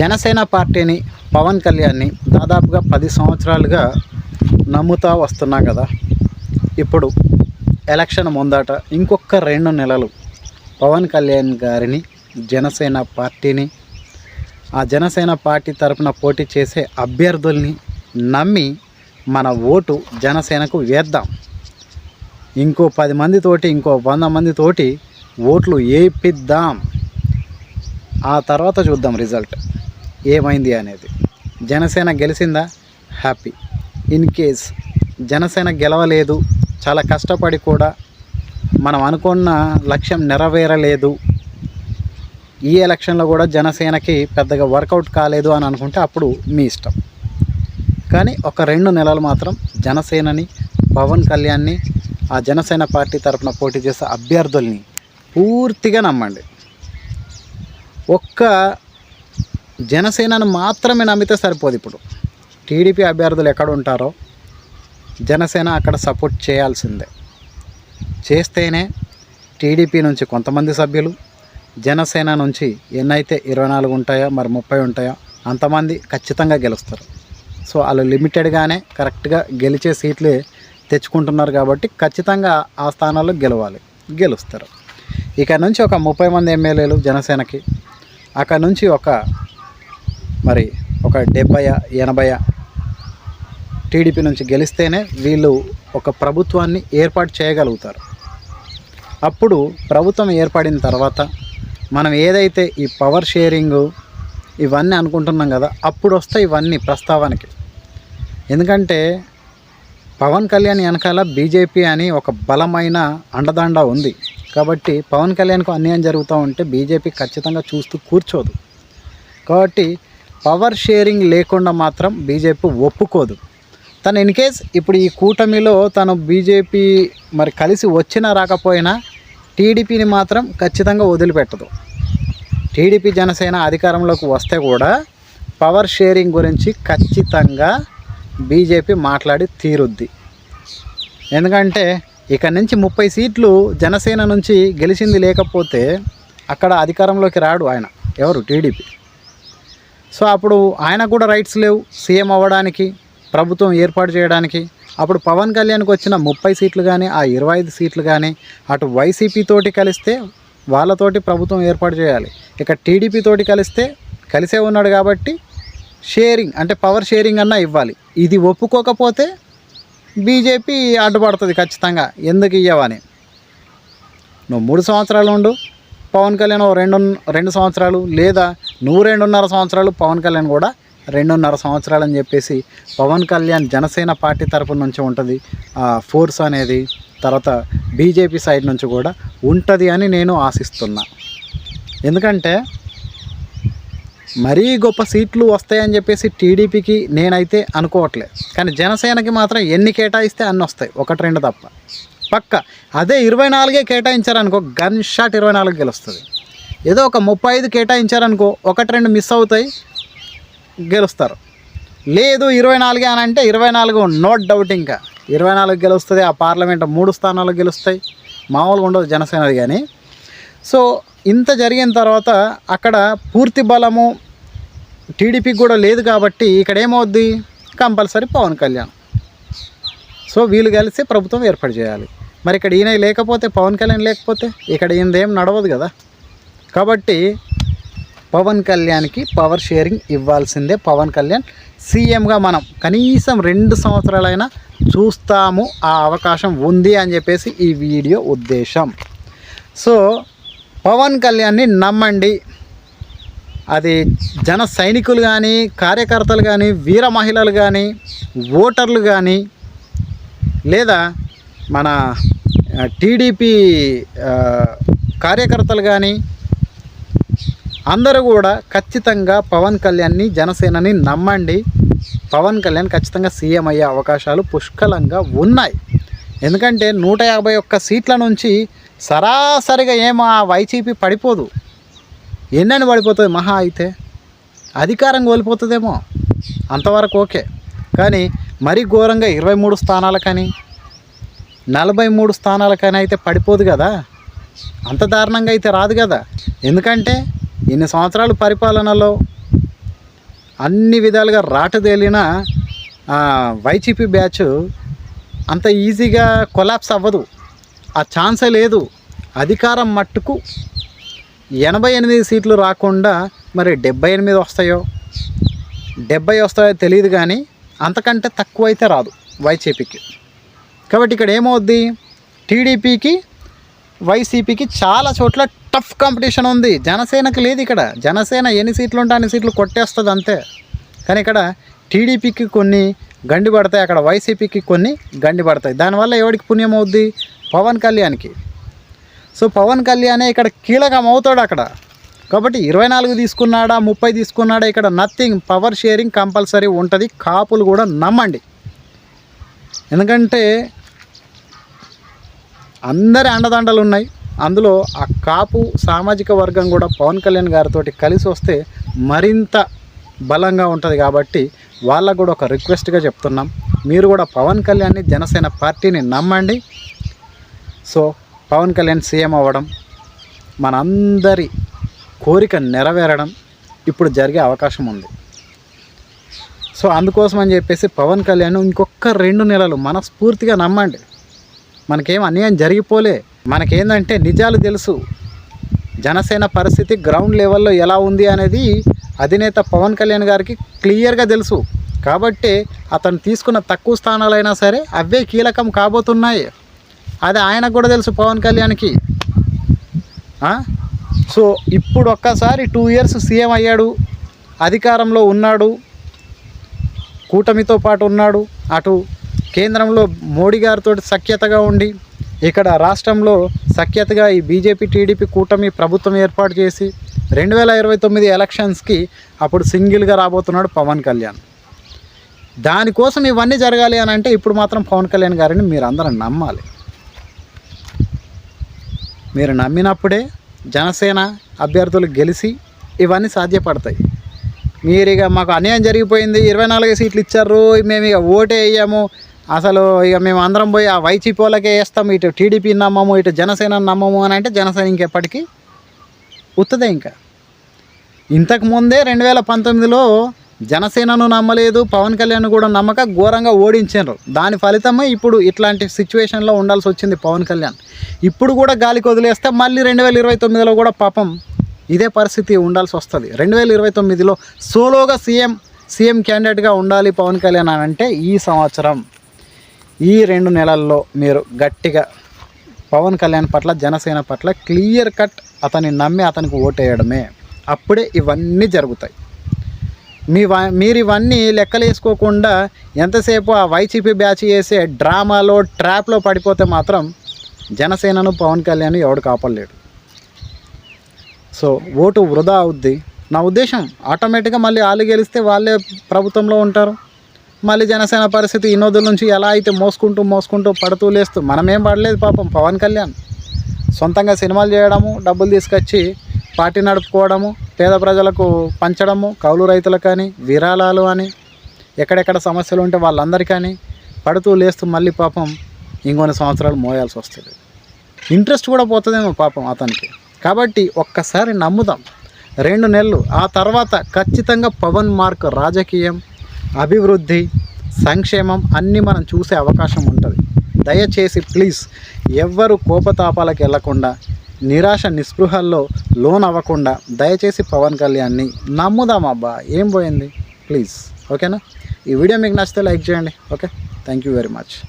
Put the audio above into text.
జనసేన పార్టీని పవన్ కళ్యాణ్ని దాదాపుగా పది సంవత్సరాలుగా నమ్ముతా వస్తున్నాం కదా. ఇప్పుడు ఎలక్షన్ ముందట ఇంకొక రెండు నెలలు పవన్ కళ్యాణ్ గారిని జనసేన పార్టీని ఆ జనసేన పార్టీ తరపున పోటీ చేసే అభ్యర్థుల్ని నమ్మి మన ఓటు జనసేనకు వేద్దాం. ఇంకో పది మందితోటి ఇంకో వంద మందితోటి ఓట్లు వేయిద్దాం ఆ తర్వాత చూద్దాం రిజల్ట్. ఏమైంది అనేది. జనసేన గెలిచిందా? హ్యాపీ. ఇన్ కేస్ జనసేన గెలవలేదు చాలా కష్టపడి కూడా మనం అనుకున్న లక్ష్యం నెరవేరలేదు ఈ ఎలక్షన్లో కూడా జనసేనకి పెద్దగా వర్కౌట్ కాలేదు అని అనుకుంటే అప్పుడు మీ ఇష్టం. కానీ ఒక రెండు నెలలు మాత్రం జనసేనని పవన్ కళ్యాణ్ని ఆ జనసేన పార్టీ తరపున పోటీ చేసే అభ్యర్థుల్ని పూర్తిగా నమ్మండి. ఒక్క జనసేనను మాత్రమే నమ్మితే సరిపోదు ఇప్పుడు. టీడీపీ అభ్యర్థులు ఎక్కడ ఉంటారో జనసేన అక్కడ సపోర్ట్ చేయాల్సిందే. చేస్తేనే టీడీపీ నుంచి కొంతమంది సభ్యులు జనసేన నుంచి ఎన్నైతే ఇరవై నాలుగు ఉంటాయో మరి ముప్పై ఉంటాయో అంతమంది ఖచ్చితంగా గెలుస్తారు. సో వాళ్ళు లిమిటెడ్గానే కరెక్ట్గా గెలిచే సీట్లే తెచ్చుకుంటున్నారు కాబట్టి ఖచ్చితంగా ఆ స్థానాల్లో గెలవాలి గెలుస్తారు. ఇక నుంచి ఒక ముప్పై మంది ఎమ్మెల్యేలు జనసేనకి అక్కడ నుంచి ఒక మరి ఒక డెబ్బై ఎనభై టీడీపీ నుంచి గెలిస్తేనే వీళ్ళు ఒక ప్రభుత్వాన్ని ఏర్పాటు చేయగలుగుతారు. అప్పుడు ప్రభుత్వం ఏర్పడిన తర్వాత మనం ఏదైతే ఈ పవర్ షేరింగ్ ఇవన్నీ అనుకుంటున్నాం కదా అప్పుడు వస్తాయి ఇవన్నీ ప్రస్తావనకి. ఎందుకంటే పవన్ కళ్యాణ్ వెనకాల బీజేపీ అని ఒక బలమైన అండదండ ఉంది. కాబట్టి పవన్ కళ్యాణ్కు అన్యాయం జరుగుతూ ఉంటే బీజేపీ ఖచ్చితంగా చూస్తూ కూర్చోదు. కాబట్టి పవర్ షేరింగ్ లేకుండా మాత్రం బీజేపీ ఒప్పుకోదు. తను ఇన్ కేస్ ఇప్పుడు ఈ కూటమిలో తను బీజేపీ మరి కలిసి వచ్చినా రాకపోయినా టీడీపీని మాత్రం ఖచ్చితంగా వదిలిపెట్టదు. టీడీపీ జనసేన అధికారంలోకి వస్తే కూడా పవర్ షేరింగ్ గురించి ఖచ్చితంగా బీజేపీ మాట్లాడి తీరుద్ది. ఎందుకంటే ఇక నుంచి ముప్పై సీట్లు జనసేన నుంచి గెలిచింది లేకపోతే అక్కడ అధికారంలోకి రాడు ఆయన. ఎవరు? టీడీపీ. సో అప్పుడు ఆయన కూడా రైట్స్ లేవు. సీఎం అవ్వడానికి ప్రభుత్వం ఏర్పాటు చేయడానికి. అప్పుడు పవన్ కళ్యాణ్కి వచ్చిన ముప్పై సీట్లు కానీ ఆ ఇరవై ఐదు సీట్లు కానీ అటు వైసీపీ తోటి కలిస్తే వాళ్ళతోటి ప్రభుత్వం ఏర్పాటు చేయాలి. ఇక టీడీపీ తోటి కలిస్తే కలిసే ఉన్నాడు కాబట్టి షేరింగ్ అంటే పవర్ షేరింగ్ అన్నా ఇవ్వాలి. ఇది ఒప్పుకోకపోతే బీజేపీ అడ్డుపడుతుంది ఖచ్చితంగా. ఎందుకు ఇవ్వవని నువ్వు మూడు సంవత్సరాలు ఉండు. పవన్ కళ్యాణ్ రెండు రెండు సంవత్సరాలు లేదా నువ్వు రెండున్నర సంవత్సరాలు పవన్ కళ్యాణ్ కూడా రెండున్నర సంవత్సరాలు అని చెప్పేసి పవన్ కళ్యాణ్ జనసేన పార్టీ తరపు నుంచి ఉంటుంది. ఫోర్స్ అనేది తర్వాత బీజేపీ సైడ్ నుంచి కూడా ఉంటుంది అని నేను ఆశిస్తున్నా. ఎందుకంటే మరీ గొప్ప సీట్లు వస్తాయని చెప్పేసి టీడీపీకి నేనైతే అనుకోవట్లేదు కానీ జనసేనకి మాత్రం ఎన్ని కేటాయిస్తే అన్ని వస్తాయి. ఒకటి రెండు తప్ప. పక్క. అదే ఇరవై నాలుగే కేటాయించారనుకో గన్ షాట్ ఇరవై నాలుగు గెలుస్తుంది. ఏదో ఒక ముప్పై ఐదు కేటాయించారనుకో ఒకటి రెండు మిస్ అవుతాయి గెలుస్తారు. లేదు ఇరవై నాలుగే అని అంటే ఇరవై నాలుగు నో డౌట్ ఇంకా. ఇరవై నాలుగు గెలుస్తుంది ఆ పార్లమెంట్ మూడు స్థానాలు గెలుస్తాయి. మామూలుగా ఉండదు జనసేనది కానీ. సో ఇంత జరిగిన తర్వాత అక్కడ పూర్తి బలము టీడీపీకి కూడా లేదు కాబట్టి ఇక్కడ ఏమవుద్ది? కంపల్సరీ పవన్ కళ్యాణ్. సో వీళ్ళు కలిసి ప్రభుత్వం ఏర్పాటు చేయాలి. మరి ఇక్కడ ఈయన లేకపోతే పవన్ కళ్యాణ్ లేకపోతే ఇక్కడ ఈయనదేం నడవదు కదా. కాబట్టి పవన్ కళ్యాణ్కి పవర్ షేరింగ్ ఇవ్వాల్సిందే పవన్ కళ్యాణ్. సీఎంగా మనం కనీసం రెండు సంవత్సరాలైనా చూస్తాము ఆ అవకాశం ఉంది అని చెప్పేసి ఈ వీడియో ఉద్దేశం. సో పవన్ కళ్యాణ్ని నమ్మండి. అది జన సైనికులు కానీ కార్యకర్తలు కానీ వీర మహిళలు కానీ ఓటర్లు కానీ లేదా మన టీడీపీ కార్యకర్తలు కానీ అందరూ కూడా ఖచ్చితంగా పవన్ కళ్యాణ్ని జనసేనని నమ్మండి. పవన్ కళ్యాణ్ ఖచ్చితంగా సీఎం అయ్యే అవకాశాలు పుష్కలంగా ఉన్నాయి. ఎందుకంటే నూట యాభై ఒక్క సీట్ల నుంచి సరాసరిగా ఏమో ఆ వైసీపీ పడిపోదు. ఎన్నని పడిపోతుంది మహా అయితే? అధికారం కోల్పోతుందేమో? అంతవరకు ఓకే. కానీ మరీ ఘోరంగా ఇరవై మూడు స్థానాలకని నలభై మూడు స్థానాలకని అయితే పడిపోదు కదా? అంత దారుణంగా అయితే రాదు కదా? ఎందుకంటే ఇన్ని సంవత్సరాలు పరిపాలనలో అన్ని విధాలుగా రాటదేలిన వైసీపీ బ్యాచ్ అంత ఈజీగా కొలాప్స్ అవ్వదు. ఆ ఛాన్సే లేదు. అధికారం మట్టుకు ఎనభై ఎనిమిది సీట్లు రాకుండా మరి డెబ్బై ఎనిమిది వస్తాయో డెబ్బై వస్తాయో తెలియదు కానీ అంతకంటే తక్కువ అయితే రాదు వైసీపీకి కాబట్టి ఇక్కడ ఏమవుద్ది? టీడీపీకి వైసీపీకి చాలా చోట్ల టఫ్ కాంపిటీషన్ ఉంది. జనసేనకి లేదు ఇక్కడ. జనసేన ఎన్ని సీట్లు ఉంటే అన్ని సీట్లు కొట్టేస్తుంది అంతే. కానీ ఇక్కడ టీడీపీకి కొన్ని గండి పడతాయి. అక్కడ వైసీపీకి కొన్ని గండి పడతాయి. దానివల్ల ఎవరికి పుణ్యం అవుద్ది? పవన్ కళ్యాణ్కి. సో పవన్ కళ్యాణే ఇక్కడ కీలకం అవుతాడు అక్కడ. కాబట్టి ఇరవై నాలుగు తీసుకున్నాడా ముప్పై తీసుకున్నాడా ఇక్కడ నథింగ్ పవర్ షేరింగ్ కంపల్సరీ ఉంటుంది. కాపులు కూడా నమ్మండి. ఎందుకంటే అందరి అండదండలు ఉన్నాయి. అందులో ఆ కాపు సామాజిక వర్గం కూడా పవన్ కళ్యాణ్ గారితో కలిసి వస్తే మరింత బలంగా ఉంటుంది కాబట్టి వాళ్ళకు కూడా ఒక రిక్వెస్ట్గా చెప్తున్నాం. మీరు కూడా పవన్ కళ్యాణ్ని జనసేన పార్టీని నమ్మండి. సో పవన్ కళ్యాణ్ సీఎం అవ్వడం మనందరి కోరిక నెరవేరడం ఇప్పుడు జరిగే అవకాశం ఉంది. సో అందుకోసం అని చెప్పేసి పవన్ కళ్యాణ్ ఇంకొక రెండు నెలలు మనస్ఫూర్తిగా నమ్మండి. మనకేం అన్యాయం జరిగిపోలే. మనకేందంటే నిజాలు తెలుసు. జనసేన పరిస్థితి గ్రౌండ్ లెవెల్లో ఎలా ఉంది అనేది అధినేత పవన్ కళ్యాణ్ గారికి క్లియర్గా తెలుసు. కాబట్టి అతను తీసుకున్న తక్కువ స్థానాలైనా సరే అవే కీలకం కాబోతున్నాయి. అది ఆయనకు కూడా తెలుసు పవన్ కళ్యాణ్కి. సో ఇప్పుడు ఒక్కసారి టూ ఇయర్స్ సీఎం అయ్యాడు. అధికారంలో ఉన్నాడు. కూటమితో పాటు ఉన్నాడు. అటు కేంద్రంలో మోడీ గారితో సఖ్యతగా ఉండి ఇక్కడ రాష్ట్రంలో సఖ్యతగా ఈ బీజేపీ టీడీపీ కూటమి ప్రభుత్వం ఏర్పాటు చేసి రెండు వేల ఇరవై తొమ్మిది ఎలక్షన్స్కి అప్పుడు సింగిల్గా రాబోతున్నాడు పవన్ కళ్యాణ్. దానికోసం ఇవన్నీ జరగాలి అని అంటే ఇప్పుడు మాత్రం పవన్ కళ్యాణ్ గారిని మీరు అందరం నమ్మాలి. మీరు నమ్మినప్పుడే జనసేన అభ్యర్థులు గెలిచి ఇవన్నీ సాధ్యపడతాయి. మీరు ఇక మాకు అన్యాయం జరిగిపోయింది ఇరవై నాలుగు సీట్లు ఇచ్చారు మేము ఇక ఓటే వేయము అసలు ఇక మేము అందరం పోయి ఆ వైసీపీ వాళ్ళకే వేస్తాము ఇటు టీడీపీ నమ్మము ఇటు జనసేన నమ్మము అని అంటే జనసేన ఇంకెప్పటికీ ఉత్తదే ఇంకా. ఇంతకు ముందే రెండు వేల పంతొమ్మిదిలో జనసేనను నమ్మలేదు పవన్ కళ్యాణ్ కూడా నమ్మక ఘోరంగా ఓడించారు దాని ఫలితమే ఇప్పుడు ఇట్లాంటి సిచ్యువేషన్లో ఉండాల్సి వచ్చింది పవన్ కళ్యాణ్. ఇప్పుడు కూడా గాలికి వదిలేస్తే మళ్ళీ రెండు వేల ఇరవై తొమ్మిదిలో కూడా పాపం ఇదే పరిస్థితి ఉండాల్సి వస్తుంది. రెండు వేల ఇరవై తొమ్మిదిలో సోలోగా సీఎం సీఎం క్యాండిడేట్గా ఉండాలి పవన్ కళ్యాణ్ అని అంటే ఈ సంవత్సరం. ఈ రెండు నెలల్లో మీరు గట్టిగా పవన్ కళ్యాణ్ పట్ల జనసేన పట్ల క్లియర్ కట్ అతన్ని నమ్మి అతనికి ఓటేయడమే. అప్పుడే ఇవన్నీ జరుగుతాయి. మీ వ మీరు ఇవన్నీ లెక్కలేసుకోకుండా ఎంతసేపు ఆ వైసీపీ బ్యాచ్ చేసే డ్రామాలో ట్రాప్లో పడిపోతే మాత్రం జనసేనను పవన్ కళ్యాణ్ ఎవడు కాపాడలేడు. సో ఓటు వృధా అవుద్ది. నా ఉద్దేశం ఆటోమేటిక్గా మళ్ళీ వాళ్ళు గెలిస్తే వాళ్ళే ప్రభుత్వంలో ఉంటారు. మళ్ళీ జనసేన పరిస్థితి ఇన్నోదుల నుంచి ఎలా అయితే మోసుకుంటూ మోసుకుంటూ పడుతూ లేస్తూ మనమేం పడలేదు పాపం పవన్ కళ్యాణ్. సొంతంగా సినిమాలు చేయడము డబ్బులు తీసుకొచ్చి పార్టీ నడుపుకోవడము పేద ప్రజలకు పంచడము కౌలు రైతులకు కానీ విరాళాలు అని ఎక్కడెక్కడ సమస్యలు ఉంటే వాళ్ళందరికీ పడుతూ లేస్తూ మళ్ళీ పాపం ఇంకొన్ని సంవత్సరాలు మోయాల్సి వస్తుంది. ఇంట్రెస్ట్ కూడా పోతుందేమో పాపం అతనికి. కాబట్టి ఒక్కసారి నమ్ముదాం. రెండు నెలలు ఆ తర్వాత ఖచ్చితంగా పవన్ మార్క్ రాజకీయం అభివృద్ధి సంక్షేమం అన్నీ మనం చూసే అవకాశం ఉంటుంది. దయచేసి ప్లీజ్ ఎవ్వరు కోపతాపాలకు వెళ్ళకుండా నిరాశ నిస్పృహల్లో లోన్ అవ్వకుండా దయచేసి పవన్ కళ్యాణ్ని నమ్ముదాం అబ్బా. ఏం పోయింది? ప్లీజ్. ఓకేనా? ఈ వీడియో మీకు నచ్చితే లైక్ చేయండి. Okay? Thank you very much.